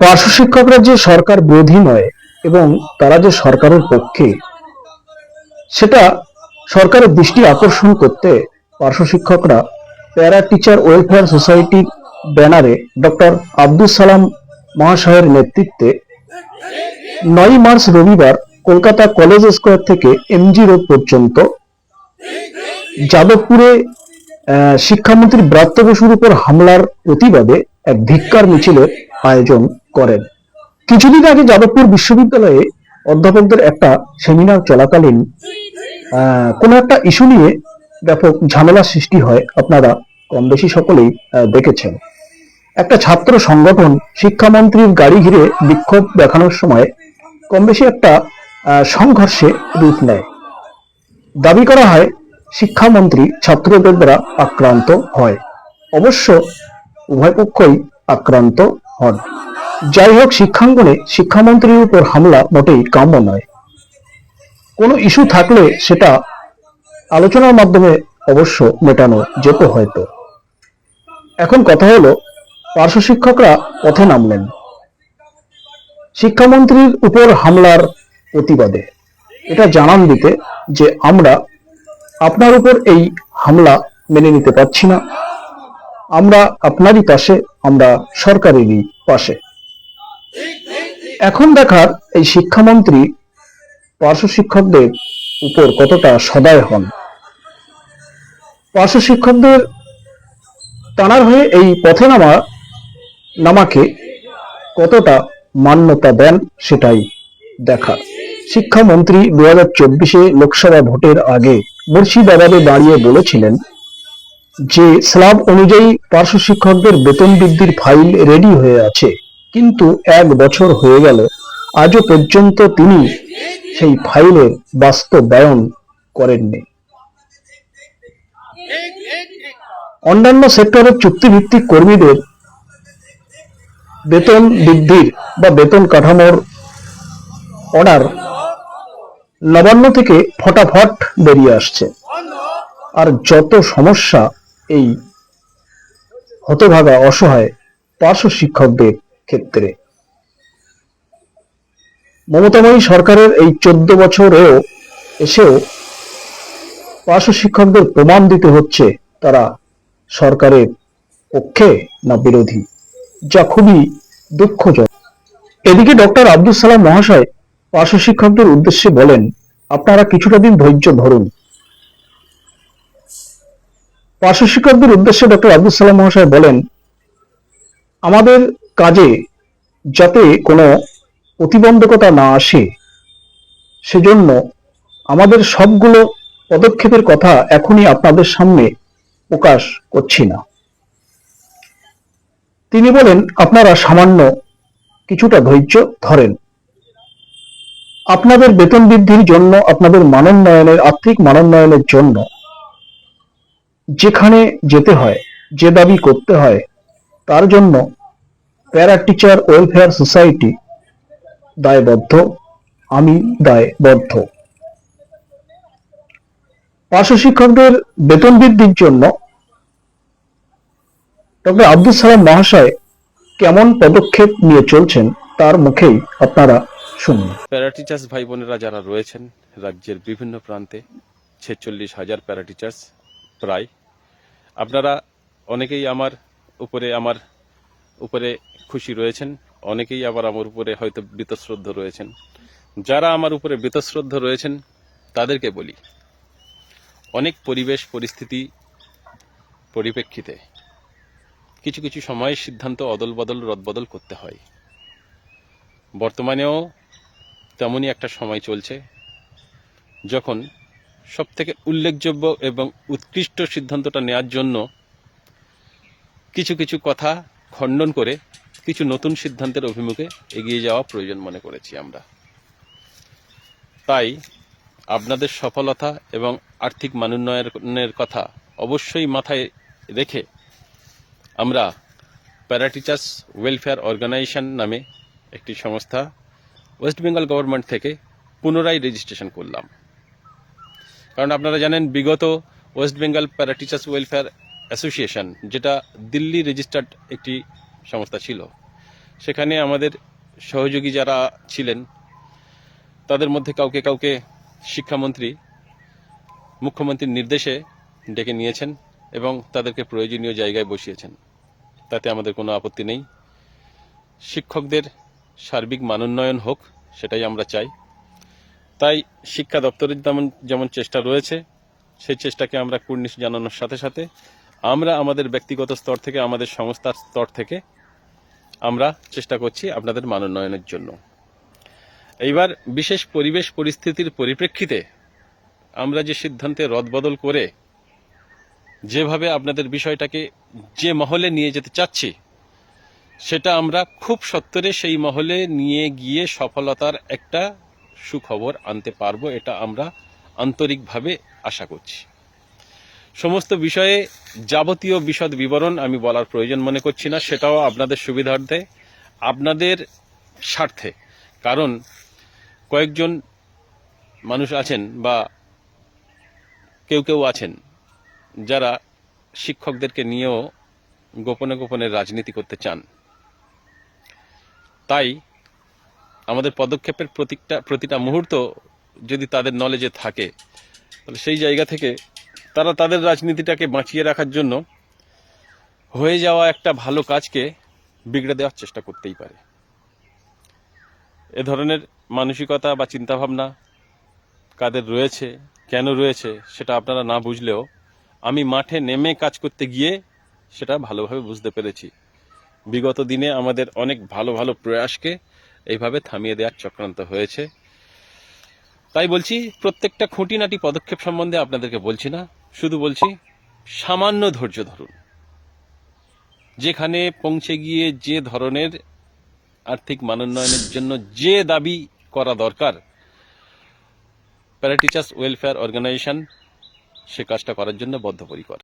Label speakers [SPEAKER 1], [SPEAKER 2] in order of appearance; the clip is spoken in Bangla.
[SPEAKER 1] পার্শ্ব শিক্ষকরা যে সরকার বিরোধী নয় এবং তারা যে সরকারের পক্ষে, সেটা সরকারের দৃষ্টি আকর্ষণ করতে পার্শ্ব শিক্ষকরা প্যারা টিচার ওয়েলফেয়ার সোসাইটির ব্যানারে ডক্টর আব্দুল সালাম মহাশয়ের নেতৃত্বে নয় মার্চ রবিবার কলকাতা কলেজ স্কোয়ার থেকে এমজি রোড পর্যন্ত যাদবপুরে শিক্ষামন্ত্রী ব্রাত্য বসুর উপর হামলার প্রতিবাদে এক ধিক্কার মিছিলের আয়োজন করেন। কিছুদিন আগে যাদবপুর বিশ্ববিদ্যালয়ে অধ্যাপকদের একটা সেমিনার চলাকালীন কোনো একটা ইস্যু নিয়ে ব্যাপক ঝামেলা সৃষ্টি হয়। আপনারা কম বেশি সকলেই দেখেছেন। একটা ছাত্র সংগঠন শিক্ষামন্ত্রীর গাড়ি ঘিরে বিক্ষোভ দেখানোর সময় কম বেশি একটা সংঘর্ষে রূপ নেয়। দাবি করা হয়, শিক্ষামন্ত্রী ছাত্রদের দ্বারা আক্রান্ত হয়। অবশ্য উভয় পক্ষই আক্রান্ত হন। যাই হোক, শিক্ষাঙ্গনে শিক্ষামন্ত্রীর উপর হামলা মোটেই কাম্য নয়। কোনো ইস্যু থাকলে সেটা আলোচনার মাধ্যমে অবশ্য মেটানো যেত হয়তো। এখন কথা হলো পার্শ্ব শিক্ষকরা পথে নামলেন। শিক্ষামন্ত্রীর উপর হামলার প্রতিবাদে। এটা জানান দিতে যে আমরা আপনার উপর এই হামলা মেনে নিতে পারছি না। আমরা আপনারই পাশে, আমরা সরকারেরই পাশে। এখন দেখার এই শিক্ষামন্ত্রী পার্শ্ব শিক্ষকদের উপর কতটা সদয় হন। পার্শ্ব শিক্ষকদের টানার হয়ে এই পথে নামা নামাকে কতটা মান্যতা দেন সেটাই দেখা শিক্ষামন্ত্রী দু হাজার চব্বিশে লোকসভা ভোটের আগে মুর্শিদাবাদে দাঁড়িয়ে বলেছিলেন যে স্ল্যাব অনুযায়ী পার্শ্ব শিক্ষকদের বেতন বৃদ্ধির ফাইল রেডি হয়ে আছে। কিন্তু এক বছর হয়ে গেল, আজও পর্যন্ত তিনি সেই ফাইলের বাস্তবায়ন করেননি। অন্যান্য সেক্টরের চুক্তিভিত্তিক কর্মীদের বেতন বৃদ্ধির বা বেতন কাঠামোর অর্ডার নবান্ন থেকে ফটাফট বেরিয়ে আসছে। আর যত সমস্যা এই হতভাগা অসহায় পার্শ্ব শিক্ষকদের ক্ষেত্রে। মমতাময়ী সরকারের এই চোদ্দ বছরেও এসেও পার্শ্ব শিক্ষকদের প্রমাণ দিতে হচ্ছে তারা সরকারের পক্ষে না বিরোধী। যা খুবই দুঃখজনক। এদিকে ডক্টর আব্দুল সালাম মহাশয় পার্শ্ব শিক্ষকদের উদ্দেশ্যে বলেন, আপনারা কিছুটা দিন ধৈর্য ধরুন। পার্শ্ব শিক্ষকদের উদ্দেশ্যে ডক্টর আব্দুল সালাম মহাশয় বলেন, আমাদের কাজে যাতে কোনো প্রতিবন্ধকতা না আসে, সেজন্য আমাদের সবগুলো পদক্ষেপের কথা এখনই আপনাদের সামনে প্রকাশ করছি না। তিনি বলেন, আপনারা সামান্য কিছুটা ধৈর্য ধরেন। আপনাদের বেতন বৃদ্ধির জন্য, আপনাদের মানোন্নয়নের, আর্থিক মানোন্নয়নের জন্য যেখানে যেতে হয়, যে দাবি করতে হয়, তার জন্য প্যারা টিচার ওয়েলফেয়ার সোসাইটি দায়বদ্ধ, আমি দায়বদ্ধ। পার্শ্ব শিক্ষকদের বেতন বৃদ্ধির জন্য ডক্টর আব্দুল সালাম মহাশয় কেমন পদক্ষেপ নিয়ে চলছেন তার মুখেই আপনারা শুনুন।
[SPEAKER 2] প্যারা টিচার্স ভাই বোনেরা যারা রয়েছেন রাজ্যের বিভিন্ন প্রান্তে, ছেচল্লিশ হাজার প্যারা টিচার্স প্রায়। আপনারা অনেকেই আমার উপরে আমার উপরে খুশি রয়েছেন, অনেকেই আবার আমার উপরে হয়তো বীতশ্রদ্ধ রয়েছেন। যারা আমার উপরে বীতশ্রদ্ধ রয়েছেন, তাদেরকে বলি, অনেক পরিবেশ, পরিস্থিতি পরিপ্রেক্ষিতে কিছু কিছু সময় সিদ্ধান্ত অদল বদল রদবদল করতে হয়। বর্তমানেও তেমনই একটা সময় চলছে, যখন সবথেকে উল্লেখযোগ্য এবং উৎকৃষ্ট সিদ্ধান্তটা নেওয়ার জন্য কিছু কিছু কথা খণ্ডন করে কিছু নতুন সিদ্ধান্তের অভিমুখে এগিয়ে যাওয়া প্রয়োজন মনে করেছি আমরা। তাই আপনাদের সফলতা এবং আর্থিক মানোন্নয়নের কথা অবশ্যই মাথায় রেখে আমরা প্যারা টিচার্স ওয়েলফেয়ার অর্গানাইজেশন নামে একটি সংস্থা ওয়েস্ট বেঙ্গল গভর্নমেন্ট থেকে পুনরায় রেজিস্ট্রেশন করলাম। কারণ আপনারা জানেন, বিগত ওয়েস্ট বেঙ্গল প্যারা টিচার্স ওয়েলফেয়ার অ্যাসোসিয়েশন যেটা দিল্লি রেজিস্টার্ড একটি সংস্থা ছিল, সেখানে আমাদের সহযোগী যারা ছিলেন, তাদের মধ্যে কাউকে কাউকে শিক্ষামন্ত্রী, মুখ্যমন্ত্রীর নির্দেশে ডেকে নিয়েছেন এবং তাদেরকে প্রয়োজনীয় জায়গায় বসিয়েছেন। তাতে আমাদের কোনো আপত্তি নেই। শিক্ষকদের সার্বিক মানোন্নয়ন হোক, সেটাই আমরা চাই। তাই শিক্ষা দপ্তরের যেমন যেমন চেষ্টা রয়েছে, সেই চেষ্টাকে আমরা কুর্নিশ জানানোর সাথে সাথে আমরা আমাদের ব্যক্তিগত স্তর থেকে, আমাদের সংস্থার স্তর থেকে আমরা চেষ্টা করছি আপনাদের মানোন্নয়নের জন্য। এইবার বিশেষ পরিবেশ পরিস্থিতির পরিপ্রেক্ষিতে আমরা যে সিদ্ধান্তে রদবদল করে যেভাবে আপনাদের বিষয়টাকে যে মহলে নিয়ে যেতে চাচ্ছি, সেটা আমরা খুব সত্তরে সেই মহলে নিয়ে গিয়ে সফলতার একটা সুখবর আনতে পারব, এটা আমরা আন্তরিকভাবে আশা করছি। সমস্ত বিষয়ে যাবতীয় বিশদ বিবরণ আমি বলার প্রয়োজন মনে করছি না, সেটাও আপনাদের সুবিধার্থে, আপনাদের স্বার্থে। কারণ কয়েকজন মানুষ আছেন বা কেউ কেউ আছেন যারা শিক্ষকদেরকে নিয়েও গোপনে গোপনে রাজনীতি করতে চান। তাই আমাদের পদক্ষেপের প্রতিটা প্রতিটা মুহূর্ত যদি তাদের নলেজে থাকে, তাহলে সেই জায়গা থেকে তারা তাদের রাজনীতিটাকে বাঁচিয়ে রাখার জন্য হয়ে যাওয়া একটা ভালো কাজকে বিগড়ে দেওয়ার চেষ্টা করতেই পারে। এ ধরনের মানসিকতা বা চিন্তাভাবনা কাদের রয়েছে, কেন রয়েছে, সেটা আপনারা না বুঝলেও আমি মাঠে নেমে কাজ করতে গিয়ে সেটা ভালোভাবে বুঝতে পেরেছি। বিগত দিনে আমাদের অনেক ভালো ভালো প্রয়াসকে এইভাবে থামিয়ে দেওয়ার চক্রান্ত হয়েছে। তাই বলছি, প্রত্যেকটা খুঁটিনাটি পদক্ষেপ সম্বন্ধে আপনাদেরকে বলছি না, শুধু বলছি, সামান্য ধৈর্য ধরুন। যেখানে পৌঁছে গিয়ে যে ধরনের আর্থিক মানোন্নয়নের জন্য যে দাবি করা দরকার প্যারা টিচার্স ওয়েলফেয়ার অর্গানাইজেশন সে কাজটা করার জন্য বদ্ধপরিকর।